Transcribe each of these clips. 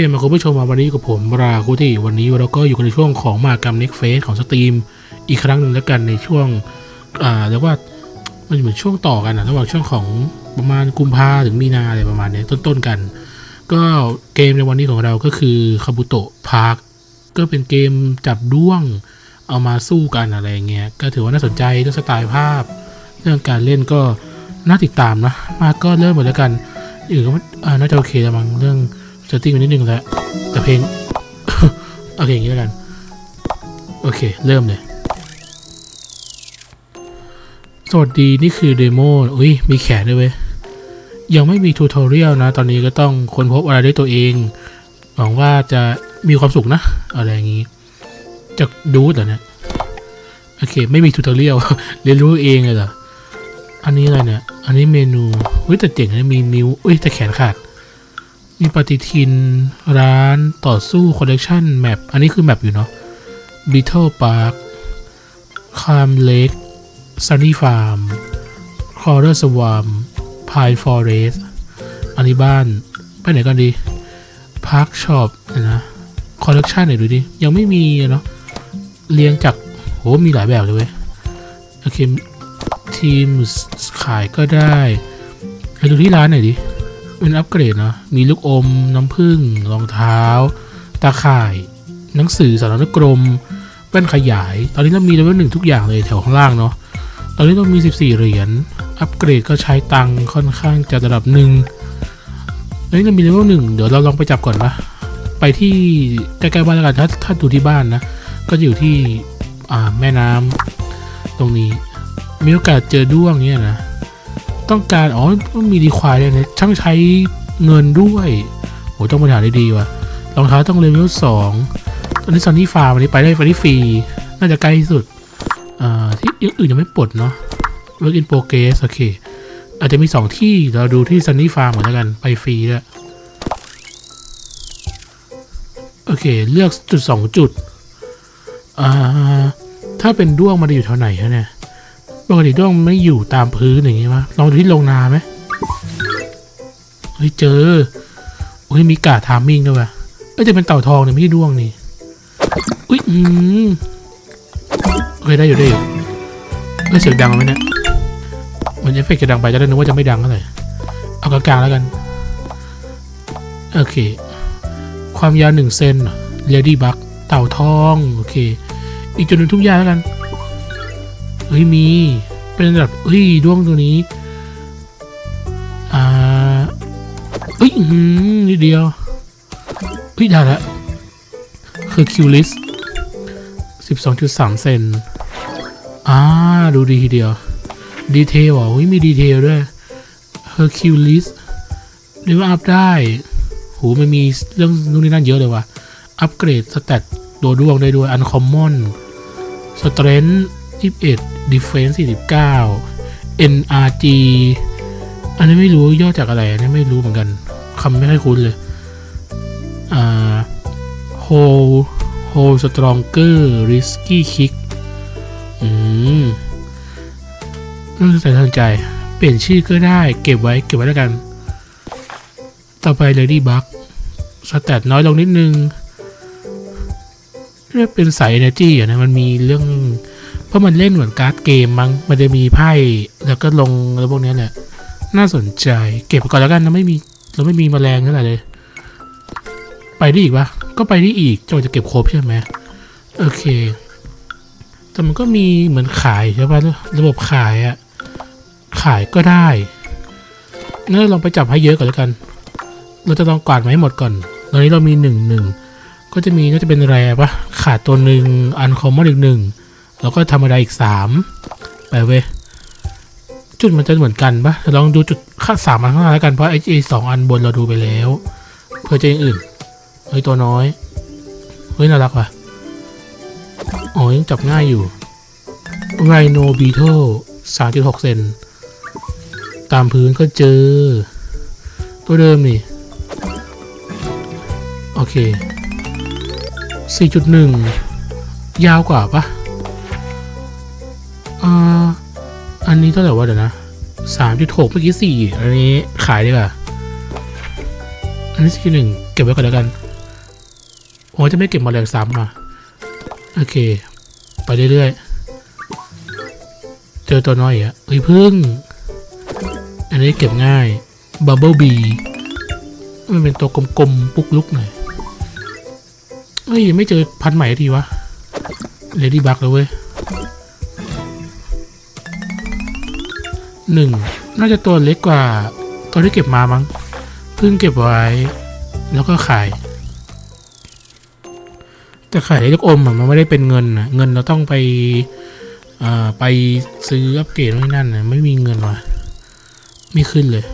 เคมาคุณผู้ชมมาวันนี้กับผมราคุที่วันนี้เราก็อยู่กันในช่วงของมากรรม Next Phase ของสตรีมอีกครั้งหนึ่งแล้วกันในช่วงอ่าเรียกว่ามันเหมือนช่วงต่อกันนะระหว่างช่วงของประมาณกุมภาถึงมีนาอะไรประมาณเนี้ยต้นๆกัน ก็เกมในวันนี้ของเราก็คือคาบุโตะพาร์คก็เป็นเกมจับด้วงเอามาสู้กันอะไรเงี้ยก็ถือว่าน่าสนใจเรื่องสไตล์ภาพ เรื่องการเล่นก็น่าติดตามนะมาก็เริ่มหมดแล้วกันอื่นก็อ่าน่าจะโอเคแล้วมั้งเรื่อง เซตติ้งไปนิดนึงแล้วแต่เพลงโอเคอย่างนี้แล้วกัน โอเค เริ่มเลย สวัสดีนี่คือเดโมอุ้ยมีแขนด้วยเว้ย ยังไม่มีทูทอเรียลนะ ตอนนี้ก็ต้องค้นพบอะไรด้วยตัวเอง หวังว่าจะมีความสุขนะ อะไรอย่างนี้จะดูดเหรอเนี่ยโอเค ไม่มีทูทอเรียลเรียนรู้เองเลยเหรออันนี้อะไรเนี่ย อันนี้เมนูเฮ้ยแต่เจ๋งนะมีนิ้วเอ้ยแต่แขนขาด มีปฏิทินร้านต่อสู้คอลเลกชันแมปอันนี้คือแมปอยู่เนาะบีเทิลพาร์คคามเลกซันนี่ฟาร์มคอร์เรสวามพายฟอเรสอันนี้บ้าน ไปไหนกันดีพาร์คช็อปนะคอลเลกชันไหนดูดิ ยังไม่มีเนาะเรียงจากโหมีหลายแบบเลยเว้ยโอเคทีมขายก็ได้ไปดูที่ร้านหน่อยดิ เป็นอัปเกรดเนาะมีลูกอม น้ำผึ้งรองเท้า ตาข่าย หนังสือสารนกรมแว่นขยาย ตอนนี้เรามีเลเวลหนึ่งทุกอย่างเลยแถวข้างล่างเนาะตอนนี้เรามี 14 เหรียญอัปเกรดก็ใช้ตังค่อนข้างจะระดับหนึ่งตอนนี้เรามีเลเวลหนึ่งเดี๋ยวเราลองไปจับก่อนนะไปที่ใกล้ๆบ้านแล้วกันถ้าถ้าดูที่บ้านนะ ก็จะอยู่ที่อ่าแม่น้ำตรงนี้มีโอกาสเจอด้วงเนี่ยนะ ต้องการอ๋อต้องมีดีควายเลยนะช่างใช้เงินด้วยโหต้องบริหารได้ดีว่ะรองเท้าต้องเลเวลสองตอนนี้ซอนนี่ฟาร์มอันนี้ไปได้ไปที่ฟรีน่าจะใกล้ที่สุดอ่าที่อื่นยังไม่ปลดเนาะ work in progress โอเค อาจจะมีสองที่เราดูที่ซันนี่ฟาร์มก่อนแล้วกันไปฟรีด้วยโอเค เลือกจุดสองจุดอ่าถ้าเป็นด้วงมันจะอยู่แถวไหนฮะเนี่ย ปกติด้วงไม่อยู่ตามพื้นอย่างงี้ปะลองดูที่ลงนาไหมเฮ้ยเจอเฮ้ยมีกาทามมิ่งด้วยวะเอ้ยจะเป็นเต่าทองเนี่ยไม่ใช่ด้วงนี่อุ้ยอืมโอเคได้อยู่ได้อยู่เอ้ยเสียงดังไหมเนี่ยมันเอฟเฟกต์จะดังไปจะได้นึกว่าจะไม่ดังเท่าไหร่เอากลางๆแล้วกัน โอเค ความยาวหนึ่งเซนเลดี้บักเต่าทอง โอเค อีกจุดหนึ่งทุกอย่างแล้วกัน เฮ้ยมี เป็นแบบเฮ้ยด้วงตัวนี้ อ่าเฮ้ยหือนิดเดียวเฮ้ยได้ละคือคิวลิสสิบสองจุดสามเซนอ่าดูดีทีเดียว ดีเทลอะเฮ้ยมีดีเทลด้วย Hercules เรียกว่าอัพได้โหมันมีเรื่องนู่นนี่นั่นเยอะเลยว่ะ อัปเกรดสเตตตัวดวงได้ด้วย Uncommon Strength 21 Defense 49 NRG อันนี้ไม่รู้ย่อจากอะไรอันนี้ไม่รู้เหมือนกันคำไม่ค่อยคุ้นเลย อ่า Hold Hold Stronger Risky Kick อืมเรื่องใส่สนใจ เปลี่ยนชื่อก็ได้ เก็บไว้เก็บไว้แล้วกัน ต่อไป Lady Bug สแตทน้อยลงนิดนึงเรียกเป็นสาย Energy อะนะ มันมีเรื่อง เพราะมันเล่นเหมือนการ์ดเกมมั้งมันจะมีไพ่แล้วก็ลงอะไรพวกเนี้ยแหละน่าสนใจเก็บก่อนแล้วกันนะไม่มีเราไม่มีแมลงเท่าไหร่เลย ไปได้อีกปะก็ไปได้อีกจนจะเก็บครบใช่ไหมโอเค แต่มันก็มีเหมือนขายใช่ปะระบบขายอะขายก็ได้งั้นเราลองไปจับให้เยอะก่อนแล้วกัน เราจะต้องกวาดมาให้หมดก่อน ตอนนี้เรามีหนึ่งหนึ่งก็จะมีน่าจะเป็นแรปะขาดตัวหนึ่งอันคอมมอนอีกหนึ่ง แล้วก็ธรรมดาอีกสามไปเว้ยจุดมันจะเหมือนกันปะลองดูจุดค่าสามอันข้างหน้าแล้วกันเพราะไอ้ไอ้สองอันบนเราดูไปแล้ว เพื่อจะอย่างอื่นเฮ้ยตัวน้อยเฮ้ยน่ารักว่ะอ๋อยังจับง่ายอยู่ Rhino Beetle 3.6เซนตามพื้นก็เจอ ตัวเดิมนี่ โอเค 4.1 ยาวกว่าปะ อ่าอันนี้เท่าไหร่วะเดี๋ยวนะ3.6เมื่อกี้4อันนี้ขายดีกว่า อันนี้4.1เก็บไว้ก่อนแล้วกันผมจะไม่เก็บมาแมลงซ้ำอะโอเค ไปเรื่อยๆ เจอตัวน้อยอะเฮ้ยพึ่ง อันนี้เก็บง่ายบับเบิลบีมันเป็นตัวกลมๆ ปุกลุกหน่อยเฮ้ย ไม่เจอพันใหม่ทีวะเลดี้บักเลยเว้ย หนึ่งน่าจะตัวเล็กกว่าตัวที่เก็บมามั้งเพิ่งเก็บไว้ แล้วก็ขาย แต่ขายได้ลูกอมอะมันไม่ได้เป็นเงินนะเงินเราต้องไปไปซื้ออัปเกรดนู่นนนั่นนะไม่มีเงินว่ะไม่ขึ้นเลย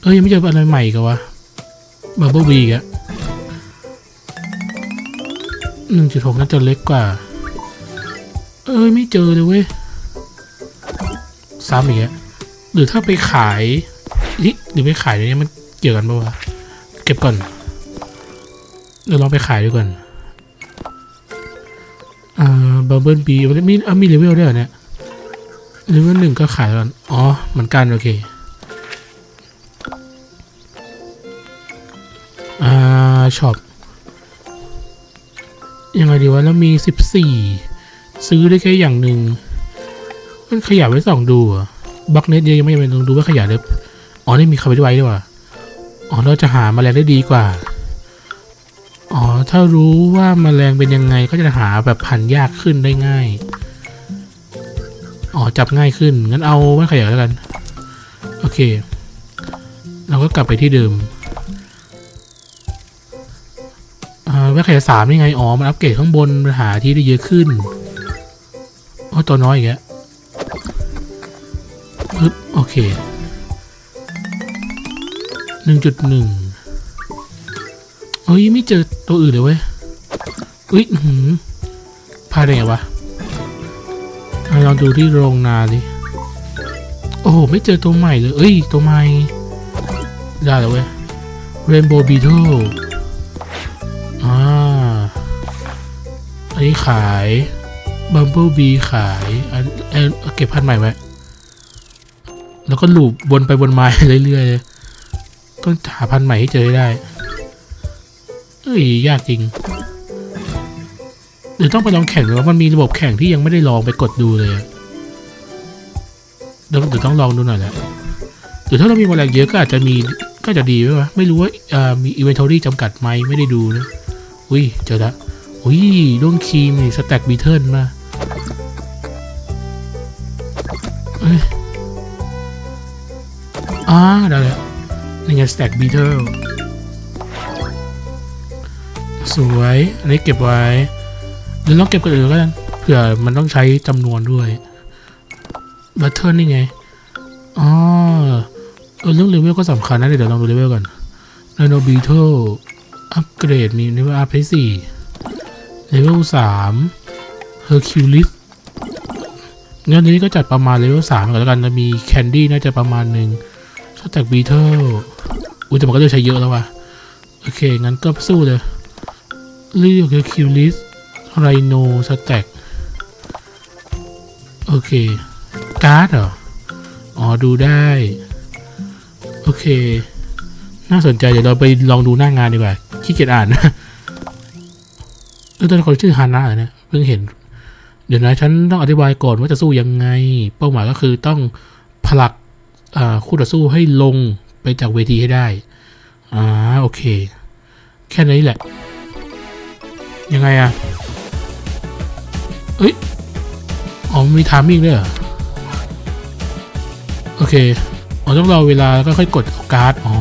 เอ้ยยังไม่เจออะไรใหม่กันวะบับเบิลบีอะหนึ่งจุดหกน่าจะเล็กกว่า เอ้ย ไม่เจอเลยเว้ย ซ้ำอีกอะหรือถ้าไปขายนี่หรือไปขายเนี่ยมันเกี่ยวกันปะวะเก็บก่อนเดี๋ยวลองไปขายดูก่อนอ่าบับเบิลบีมีอะมีเลเวลด้วยเหรอเนี่ยเลเวลหนึ่งก็ขายก่อนอ๋อเหมือนกันโอเคอ่าช็อปยังไงดีวะแล้วมีสิบสี่ซื้อได้แค่อย่างหนึ่ง มันขยับไว้สองดูอะบักเน็ตยังไม่จำเป็นต้องดูว่าขยับเลยอ๋อนี่มีคำไว้ด้วยว่ะอ๋อเราจะหาแมลงได้ดีกว่าอ๋อถ้ารู้ว่าแมลงเป็นยังไงก็จะหาแบบพันยากขึ้นได้ง่ายอ๋อจับง่ายขึ้นงั้นเอาไม่ขยับแล้วกัน โอเค เราก็กลับไปที่เดิมอ่าแว่นขยายสามนี่ไง อ๋อ มันอัปเกรดข้างบนมันหาที่ได้เยอะขึ้น โอ้ ตัวน้อยอีกแล้ว ปึ๊บโอเคหนึ่งจุดหนึ่งเฮ้ยไม่เจอตัวอื่นเลยเว้ยอุ้ยหืมพลาดได้ไงวะอะลองดูที่โรงนาดิโอ้โห ไม่เจอตัวใหม่เลย เอ้ย ตัวใหม่ ได้แล้วเว้ย Rainbow Beetle อ่า อันนี้ขาย Bumble Bee ขายอันเก็บพันใหม่ไว้ แล้วก็ลูบวนไปวนมาเรื่อยๆเลยต้องหาพันธุ์ใหม่ให้เจอได้ เอ้ยยากจริงหรือต้องไปลองแข่งหรือว่ามันมีระบบแข่งที่ยังไม่ได้ลองไปกดดูเลยเดี๋ยวเดี๋ยวต้องลองดูหน่อยแหละหรือถ้าเรามีแมลงเยอะก็อาจจะมีก็จะดีไหมวะไม่รู้ว่ามีอินเวนทอรี่จำกัดไหมไม่ได้ดูนะอุ้ยเจอละอุ้ยด้วงครีมีสแต็กบีเทิลมาเอ้ย อ่าได้แล้วนี่ไงสแต็กบีเทิลสวยอันนี้เก็บไว้หรือลองเก็บกันอื่นก็ได้เผื่อมันต้องใช้จำนวนด้วยบัตเทิลนี่ไงอ๋อเออเรื่องเลเวลก็สำคัญนะ เดี๋ยวลองดูเลเวลก่อน n a n o Beetle อัปเกรดมีเลเวลอัพให้สี่เลเวลสาม Hercules งั้นนี้ก็จัดประมาณเลเวลสามก่อนแล้วกันจะมีแคนดี้น่าจะประมาณหนึ่ง แต็กบีเทิลอุ้ยแต่มันก็จะใช้เยอะแล้วว่ะ โอเค งั้นก็สู้เลยเลือกคือคิวลิสไรโนสแต็กโอเค การ์ดเหรอ อ๋อ ดูได้ โอเค น่าสนใจ เดี๋ยวเราไปลองดูหน้างานดีกว่าขี้เกียจอ่านนะเออตอนคนชื่อฮานะเหรอเนี่ยเพิ่งเห็น เดี๋ยวนะ ฉันต้องอธิบายก่อนว่าจะสู้ยังไง เป้าหมายก็คือต้องผลัก คู่ต่อสู้ให้ลงไปจากเวทีให้ได้ อ่า โอเค แค่นี้แหละ ยังไงอะเอ้ย อ๋อ มีทามิ่งด้วยเหรอ โอเค อ๋อ ต้องรอเวลาแล้วก็ค่อยกดเอาการ์ด อ๋อ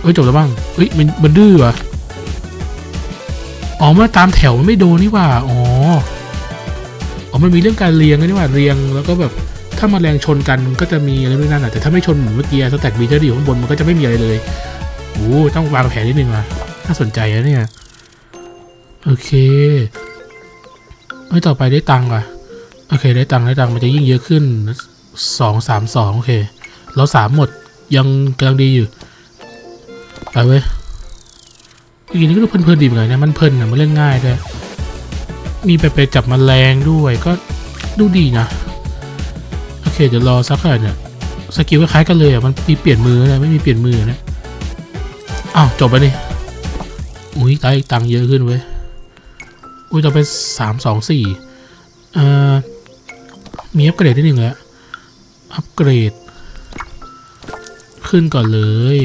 เฮ้ย จบแล้วบ้างเฮ้ย มันมันดื้อวะอ๋อ มันตามแถวมันไม่โดนนี่ว่า อ๋อ อ๋อ มันมีเรื่องการเรียงนี่ว่า เรียงแล้วก็แบบ ถ้ามาแรงชนกันก็จะมีอะไรไม่นั่นอะแต่ถ้าไม่ชนเหมือนเมื่อกี้สแต็กบีเจอร์อยู่ข้างบนมันก็จะไม่มีอะไรเลยโอ้ต้องวางแผนนิดนึงว่ะน่าสนใจนะเนี่ย โอเคเอ้ยต่อไปได้ตังค์ว่ะ โอเค ได้ตังค์ได้ตังค์มันจะยิ่งเยอะขึ้นสองสามสองโอเค เราสามหมดยังกำลังดีอยู่ไปเว้ยเมื่อกี้นี้ก็ดูเพลินๆดีเหมือนกันนะมันเพลินอะมันเล่นง่ายด้วยมีไปไปจับมแมลงด้วยก็ดูดีนะ เคเดี๋ยวรอสักหน่อยเนี่ยสกิลคล้ายกันเลยอะมันมีเปลี่ยนมือนะไม่มีเปลี่ยนมือนะอ้าวจบไปนี่อุ้ยได้ตังค์เยอะขึ้นเว้ยอุ้ยต่อไปสามสองสี่เอ่อมีอัปเกรดที่หนึ่งแล้วอัปเกรด ขึ้นก่อนเลย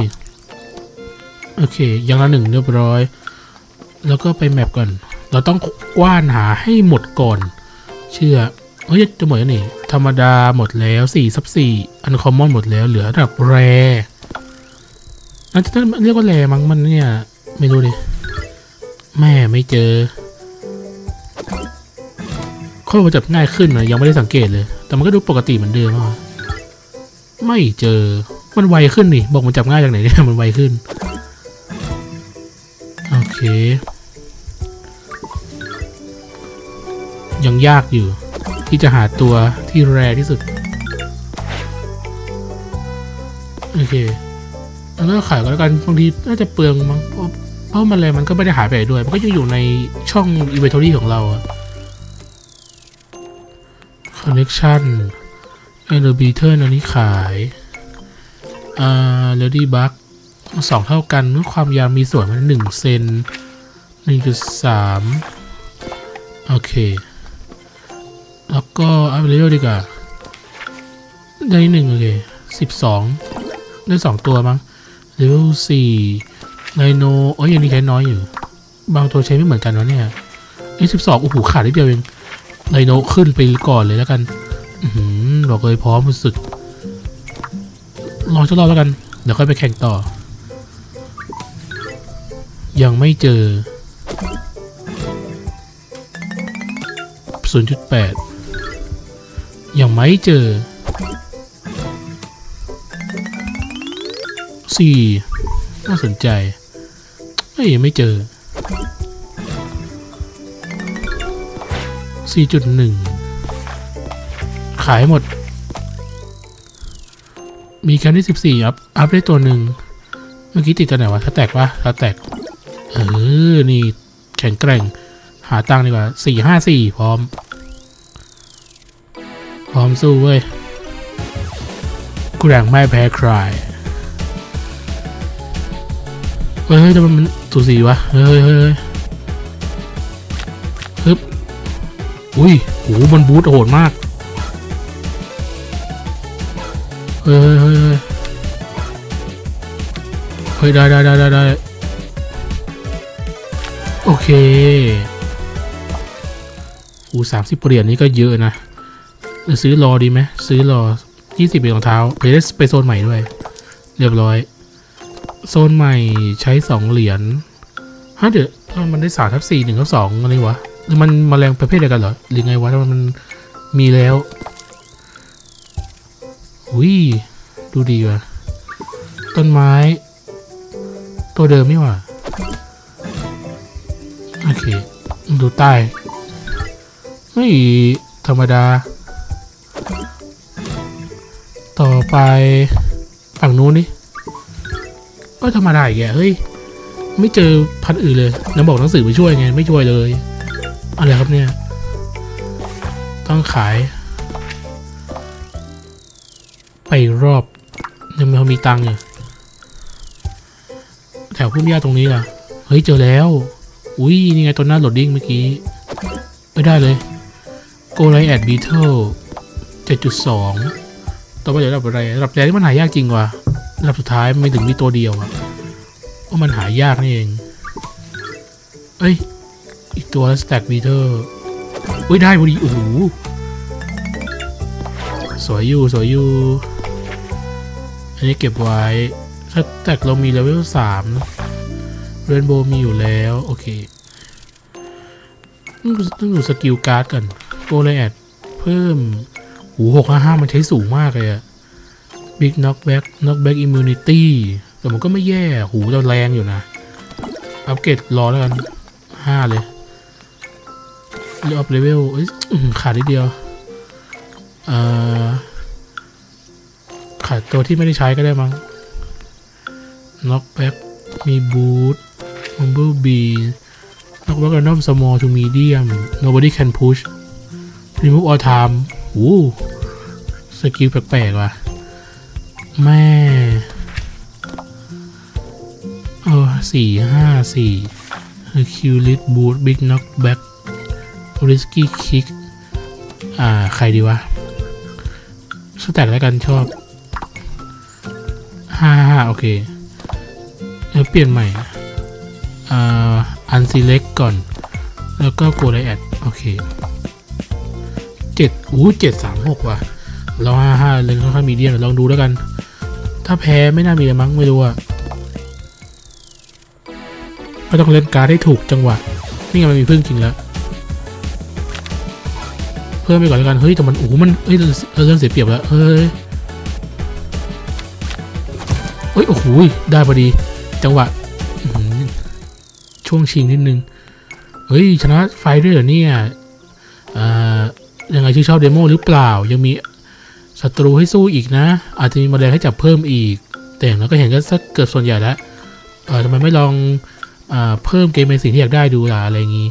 โอเคยังละหนึ่งเรียบร้อย แล้วก็ไปแมปก่อน เราต้องกว้านหาให้หมดก่อน เชื่อ เฮ้ยจะหมดแล้วนี่ ธรรมดาหมดแล้วสี่ซับสี่อันคอมมอนหมดแล้วเหลือระดับแรนั่นจะเรียกว่าแรมั้งมันเนี่ย ไม่รู้ดิ แม่ไม่เจอข้อมาจับง่ายขึ้นนะยังไม่ได้สังเกตเลย แต่มันก็ดูปกติเหมือนเดิมอะไม่เจอมันไวขึ้นนี่บอกมันจับง่ายจากไหนเนี่ยมันไวขึ้นโอเค ยังยากอยู่ ที่จะหาตัวที่แรที่สุด โอเคแล้วก็ขายก็แล้วกันบางทีน่าจะเปลืองมั้งเพราะมันอะไรมันก็ไม่ได้หายไปด้วย มันก็ยังอยู่ในช่อง inventory ของเราอะ collection e l e v a t o r อันนี้ขายอ่า lady bug สองเท่ากันความยาวมีส่วนมันหนึ่งเซนหนึ่งจุดสามโอเค แล้วก็อัพเลเวลดีกว่า ได้หนึ่งโอเคสิบสองได้สองตัวมั้งเลเวลสี่ไดโนโอ้ยยังนี้ใช้น้อยอยู่ บางตัวใช้ไม่เหมือนกันวะเนี่ยไอ้สิบสองโอ้โหขาดนิดเดียวเองไดโนขึ้นไปก่อนเลยแล้วกันอือหือบอกเลยพร้อมสุดรองจะรอบแล้วกัน เดี๋ยวค่อยไปแข่งต่อ ยังไม่เจอ 0.8 ยังไม่เจอ 4 น่าสนใจ เฮ้ยยังไม่เจอ 4.1 ขายหมด มีแค่ที่ 14 อัพ อัพได้ตัวหนึ่ง เมื่อกี้ติดตัวไหนวะถ้าแตกวะถ้าแตก เออ นี่แข็งแกร่ง หาตังดีกว่าสี่ห้าสี่พร้อม ร้อมสู้เว้ยกูแรงไม่แพ้ใครเฮ้ยเฮ้ยทำไมมันสูสีวะเฮ้ยเฮ้ยเฮ้ยฮึบอุ้ยโหมันบูทโหดมากเฮ้ยเฮ้ยเฮ้ยเฮ้ยได้ได้ได้ได้ได้โอเค อูสามสิบเหรียญนี้ก็เยอะนะ ซื้อรอดีไหมซื้อรอยี่สิบเป็นรองเท้าไปได้ไปโซนใหม่ด้วย เรียบร้อย โซนใหม่ใช้สองเหรียญฮะเดี๋ยวมันได้สามทับสี่หนึ่งทับสองอะไรวะหรือมันมแมลงประเภทเดียวกันเหรอหรือไงวะทำไมมันมีแล้วหุยดูดีว่ะต้นไม้ ตัวเดิมนี่หว่าโอเค ดูใต้ไม่ธรรมดา ต่อไปฝั่งนู้นนี่ก็ธรรมดาอีกแกเฮ้ย ไม่เจอพันอื่นเลยน้ำบอกหนังสือไปช่วยไง ไม่ช่วยเลย อะไรครับเนี่ย ต้องขาย ไปรอบยังไม่พอมีตังค์อยู่แถวพุ่มหญ้าตรงนี้ล่ะ เฮ้ย เจอแล้ว อุ้ยนี่ไงตัวหน้าโหลดดิ้งเมื่อกี้ ไม่ได้เลย โกไลแอดบีเทิลเจ็ดจุดสอง ต่อไปเดี๋ยวดับอะไรระดับแรกที่มันหายากจริงว่ะระดับสุดท้ายไม่ถึงมีตัวเดียวอะว่ามันหายากนี่เอง เอ้ย อีกตัวสแต็กบีเทิลอุ้ยได้พอดีโอ้โหสวยอยู่สวยอยู่ อันนี้เก็บไว้สแต็กเรามีเลเวลสามเรนโบว์มีอยู่แล้ว โอเคต้องดูสกิลการ์ดกันโกลแอดเพิ่ม หูหกห้าห้ามันใช้สูงมากเลยอะบิ๊กน็อกแบ็กน็อกแบ็กอิมมูนิตี้แต่มันก็ไม่แย่หูเราแรงอยู่นะ อัปเกรดรอแล้วกันห้าเลยเรียกอัพเลเวลขาดนิดเดียว เอ่อ ขาดตัวที่ไม่ได้ใช้ก็ได้มั้งน็อกแบ็กมีบูท Bumblebee Knock back random small to medium nobody can push remove all time โอ้สกิลแปลกๆว่ะ แม่ เออสี่ห้าสี่ Hercules Boot Big Knockback Risky Kick อ่า ใครดีวะ สแต็กแล้วกันชอบห้าห้าโอเคเออเปลี่ยนใหม่ อ่า อันซีเล็กก่อน แล้วก็โกไลแอด โอเค เจ็ดอู้เจ็ดสามหกว่ะเราห้าห้าเลยค่อนข้างมีเดียมเดี๋ยวลองดูแล้วกัน ถ้าแพ้ไม่น่ามีมั้งไม่รู้อะก็ต้องเล่นการ์ดให้ถูกจังหวะนี่ไงมันมีพึ่งจริงแล้ว เพิ่มไปก่อนแล้วกัน เฮ้ยแต่มันโอ้มันเฮ้ยเออเริ่มเสียเปรียบแล้ว เฮ้ยเฮ้ยโอ้โหได้พอดี จังหวะช่วงชิงนิดนึง เฮ้ยชนะไฟด้วยเหรอเนี่ยอ่า ยังไงชื่อชอบเดโมหรือเปล่า ยังมีศัตรูให้สู้อีกนะ อาจจะมีมแมลงให้จับเพิ่มอีก แต่อย่างเราก็เห็นก็สักเกือบส่วนใหญ่แล้วเออทำไมไม่ลองอเพิ่มเกมเป็นสิ่งที่อยากได้ดูล่ะอะไรอย่างงี้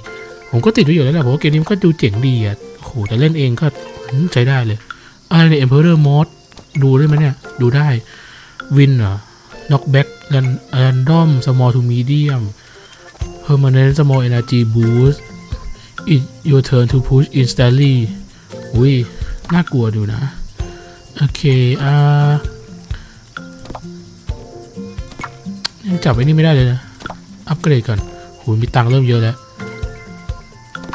ผมก็ติดไว้อยู่แล้วแหละผมว่าเกมนี้มันก็ดูเจ๋งดีอะโหแต่เล่นเองก็ใช้ได้เลยอะไรเนี่ย Emperor Mod ดูได้ไหมเนี่ย ดูได้วินเหรอ knockback ran- random small to medium permanent small energy boost it your turn to push instantly อุ้ยน่ากลัวดูนะ โอเค อ่ายังจับไอ้นี่ไม่ได้เลยนะ อัปเกรดก่อนโหมีตังเริ่มเยอะแล้ว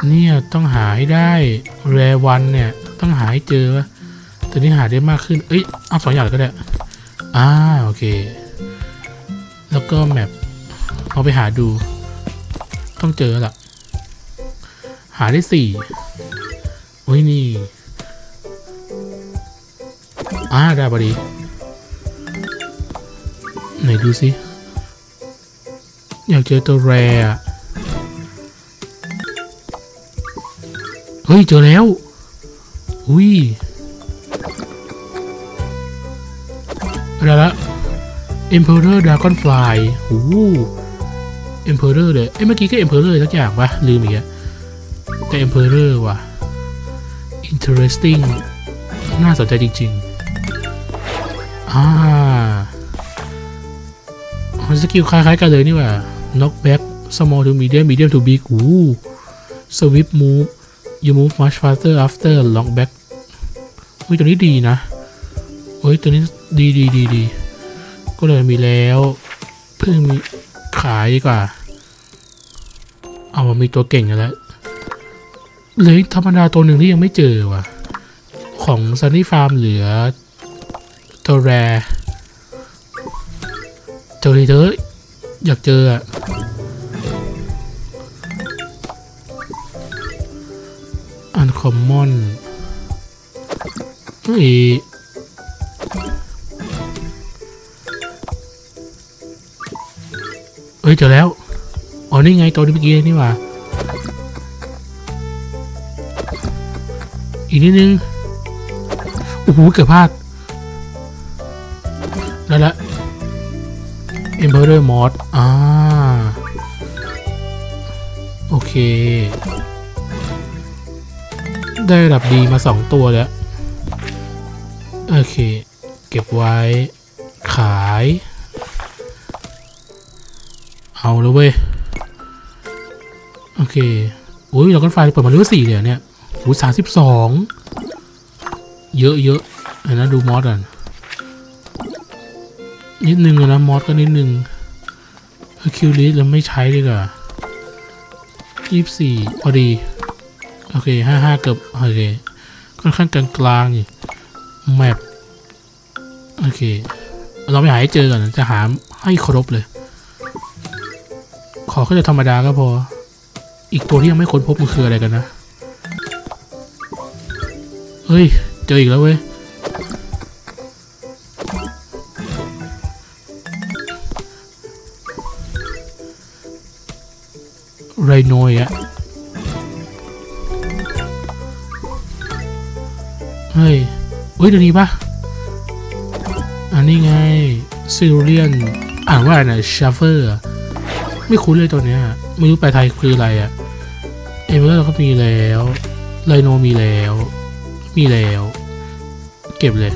เนี่ยต้องหาให้ได้แรวันเนี่ย ต้องหาให้เจอวะตอนนี้หาได้มากขึ้น เอ้ย เอาสองอย่างก็ได้ อ่า โอเค แล้วก็แมปเอาไปหาดู ต้องเจอละหาได้สี่ อ้ยนี่อ่าได้พอดี ไหนดูสิ อยากเจอตัวแรอะเฮ้ย เจอแล้ว อุ้ยอะไรละ Emperor Dragonfly โอ้ Emperor เลย เอ้ยเมื่อกี้ก็ Emperor สักอย่างปะลืมอีกแล้วแต่ Emperor ว่ะ interesting น่าสนใจจริงๆ อ่าสกิลคล้ายๆกันเลยนี่ว่า knockback small to medium medium to big โอ้ swift move you move much faster after long back เฮ้ยตัวนี้ดีนะเฮ้ยตัวนี้ดีดีดีดีก็เลยมีแล้ว เพิ่งมีขายดีกว่า เอามามีตัวเก่งกันแล้ว เหลยธรรมดาตัวหนึ่งที่ยังไม่เจอว่ะ ของซันนี่ฟาร์มเหลือตัวแรเจอเถอะอยากเจออะอันคอมมอนเฮ้ยเอ้ยเจอแล้ว อ๋อ นี่ไงตัวที่เมื่อกี้นี่ว่า อีกนิดนึงโอ้โหเกือบพลาดแล้วละ Emperor Mod อ่า โอเค ได้ระดับดีมาสองตัวแล้ว โอเค เก็บไว้ ขาย เอาแล้วเว้ย โอเค อุ้ยเราก็ไฟเปิดมาเรื่อสี่เลยรอเนี่ย หูสามสิบสองเยอะเยอะอ้นะดูมอสอะนิดนึงนะมอสก็นิดนึงคิวลิสเราไม่ใช้ดีกว่ายี่สี่พอดี โอเคห้าห้าเกือบโอเคค่อนข้างกลางกลางๆอยู่แมปโอเค เราไปหาให้เจอก่อนจะหาให้ครบเลย ขอแค่จะธรรมดาก็พอ อีกตัวที่ยังไม่ค้นพบมันคืออะไรกันนะ เฮ้ย เจออีกแล้วเว้ย ไรโนยอะเฮ้ยเฮ้ยเดี๋ยวนี้ปะอันนี้ไงซิลเลียน อ่านว่าอะไรนะชาเฟอร์ ไม่คุ้นเลยตัวเนี้ย ไม่รู้แปลไทยคืออะไรอะเอเมอร์ก็มีแล้วไลโนมีแล้ว มีแล้ว เก็บเลย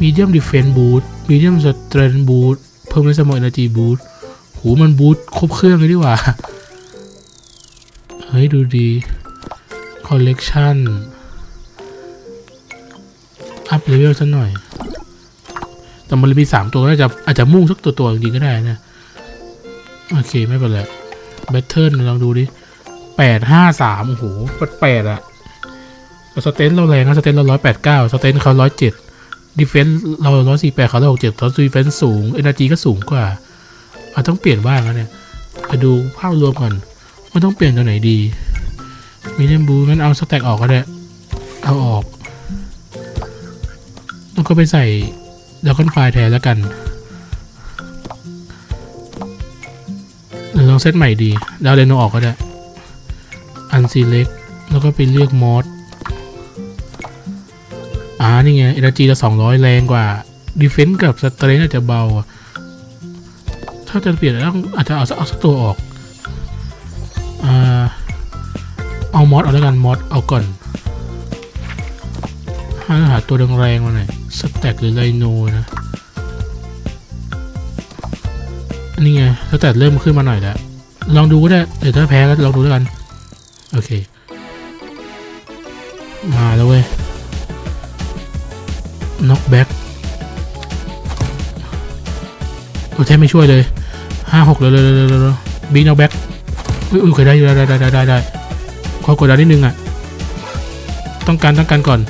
medium defense boot medium strength boot permanent small energy boot หูมันบูทครบเครื่องเลยดีกว่า เฮ้ย ดูดีคอลเลกชันอัพเลเวลซะหน่อย แต่มันมีสามตัวน่าจะอาจจะมุ่งสักตัวตัวจริงก็ได้นะ โอเค ไม่เป็นไรแบทเทิลลองดูดิแปดห้าสามโอ้โหแปดแปดอะ สเตนเราแรงนะสเตนเราร้อยแปดเก้าสเตนเขาร้อยเจ็ดดิเฟนส์เราร้อยสี่แปดเขาร้อยหกเจ็ดตอนดิเฟนส์สูงเอเนจีก็สูงกว่าอาต้องเปลี่ยนบ้างแล้วเนี่ยไปดูภาพรวมก่อนว่าต้องเปลี่ยนตัวไหนดีมีเดมบูงั้นเอาสแต็กออกก็ได้ เอาออก แล้วก็ไปใส่ด r กอนไฟแทนแล้วกันหรือลองเซตใหม่ดีดาวเรโนออกก็ได้ อันซีเล็ก แล้วก็ไปเลือกมอส อ่านี่ไงเอเนจีจะสองร้อยแรงกว่าดีเฟนส์กับสเตรนอาจจะเบา ถ้าจะเปลี่ยนต้องอาจจะเอาสักเอาสักตัวออกอ่าเอามอสเอาแล้วกันมอสเอาก่อนหาหาตัวแรงๆมาหน่อยสแต็กหรือไลโนนะนนี้ไงสแต็กเริ่มขึ้นมาหน่อยแล้ว ลองดูก็ได้เดี๋ยวถ้าแพ้ก็ลองดูแล้วกัน โอเค มาแล้วเว้ย น็อกแบ็กโอ้แทบไม่ช่วยเลยห้าหกเลยเลยเลยเลยบีน็อกแบ็กอุ้ยอุ้ยเคยได้ได้ได้ได้ได้ได้ขอกดดันนิดนึงอะ ต้องการต้องการก่อน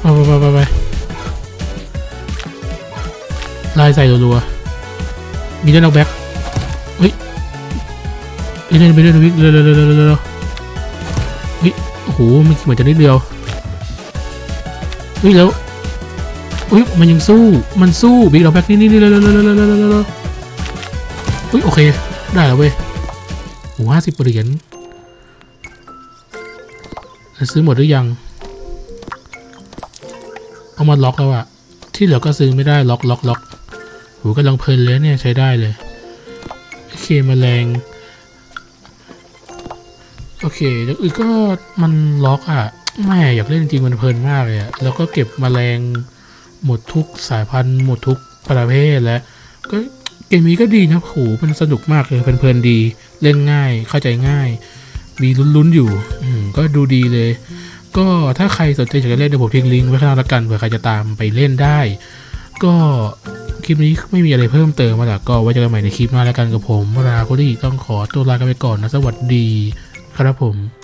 ไปไปไปไปไปไล่ใส่รัวๆมีได้น็อกแบ็กเฮ้ยไปเล่นไปเล่นวิกเร็วเร็วเร็วเร็วเร็วเร็วเฮ้ยโอ้โหมันเหมือนจะนิดเดียว อุ้ยแล้วอุ้ยมันยังสู้มันสู้บิ๊กเราแบ็กนี่นี่นี่แล้วแล้วแล้วแลยเลยอุ้ยโอเค ได้แล้วเว้ยโอ้ห้าสิบเหรียญซื้อหมดหรือยัง เอามาล็อกแล้วอะที่เหลือก็ซื้อไม่ได้ล็อกล็อกล็อกหูก็ลังเพลินเลยเนี่ยใช้ได้เลยโอเคมาแรงโอเคแล้วอื่นก็มันล็อกอะ แม่อยากเล่นจริงๆมันเพลินมากเลยอะแล้วก็เก็บแมลงหมดทุกสายพันธุ์หมดทุกประเภทแล้วก็เกมนี้ก็ดีนะโหมันสนุกมากเลยเพลินๆดี เล่นง่ายเข้าใจง่าย มีลุ้นๆอยู่อืมก็ดูดีเลย ก็ถ้าใครสนใจอยากจะเล่นเดี๋ยวผมทิ้งลิงก์ไว้ข้างล่างละกันเผื่อใครจะตามไปเล่นได้ ก็คลิปนี้ไม่มีอะไรเพิ่มเติมมาจากก็ไว้เจอกันใหม่ในคลิปหน้าแล้วกันกับผมราโคดี้ต้องขอตัวลากันไปก่อนนะสวัสดี ครับผม